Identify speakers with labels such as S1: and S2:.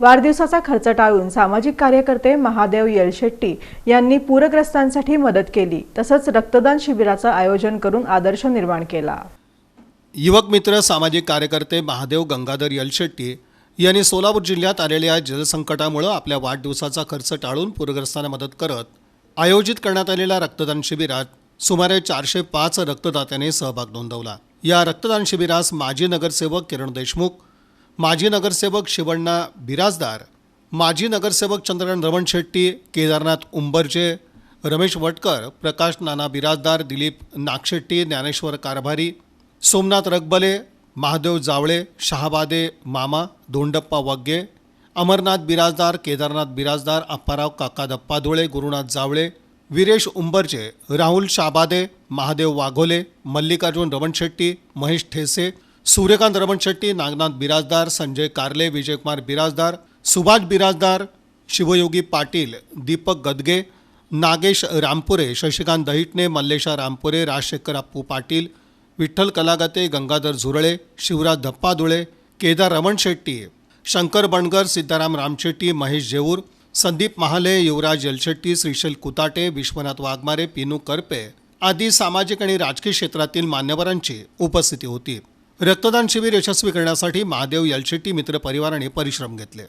S1: वाढदिवसाचा खर्च टाळून सामाजिक कार्यकर्ते महादेव येलशेट्टी यांनी पूरग्रस्तांसाठी मदत केली तसंच रक्तदान शिबिराचं आयोजन करून आदर्श निर्माण केला.
S2: युवक मित्र सामाजिक कार्यकर्ते महादेव गंगाधर यलशेट्टी यांनी सोलापूर जिल्ह्यात आलेल्या जलसंकटामुळे आपल्या वाढदिवसाचा खर्च टाळून पूरग्रस्तांना मदत करत आयोजित करण्यात आलेल्या रक्तदान शिबिरात सुमारे चारशे पाच रक्तदात्यांनी सहभाग नोंदवला. या रक्तदान शिबिरास माजी नगरसेवक किरण देशमुख माजी नगरसेवक शिवण्णा बिराजदार माजी नगरसेवक चंद्रकांत रमण शेट्टी केदारनाथ उंबरचे रमेश वटकर प्रकाश नाना बिराजदार दिलीप नागशेट्टी ज्ञानेश्वर कारभारी सोमनाथ रगबले महादेव जावळे शहाबादे मामा धोंडप्पा वग्गे अमरनाथ बिराजदार केदारनाथ बिराजदार अप्पाराव काका दप्पाधुळे गुरुनाथ जावळे विरेश उंबरचे राहुल शाबादे महादेव वाघोले मल्लिकार्जुन रमण शेट्टी महेश ठेसे सूर्यकांत रमण शेट्टी नागनाथ बिराजदार संजय कारले विजयकुमार बिराजदार सुभाष बिराजदार शिवयोगी पाटील दीपक गदगे नागेश रामपुरे शशिकांत दहिटणे मल्लेशा रामपुरे राजशेखर अप्पू पाटील विठ्ठल कलागते गंगाधर झुरळे शिवराज धप्पाधुळे केदार रमण शेट्टी शंकर बणगर सिद्धाराम रामशेट्टी महेश जेऊर संदीप महाले युवराज यलशेट्टी श्रीशैल कुताटे विश्वनाथ वाघमारे पिनू करपे आदी सामाजिक आणि राजकीय क्षेत्रातील मान्यवरांची उपस्थिती होती. रक्तदान शिबिर यशस्वी करण्यासाठी महादेव यलशेट्टी मित्र परिवाराने परिश्रम घेतले.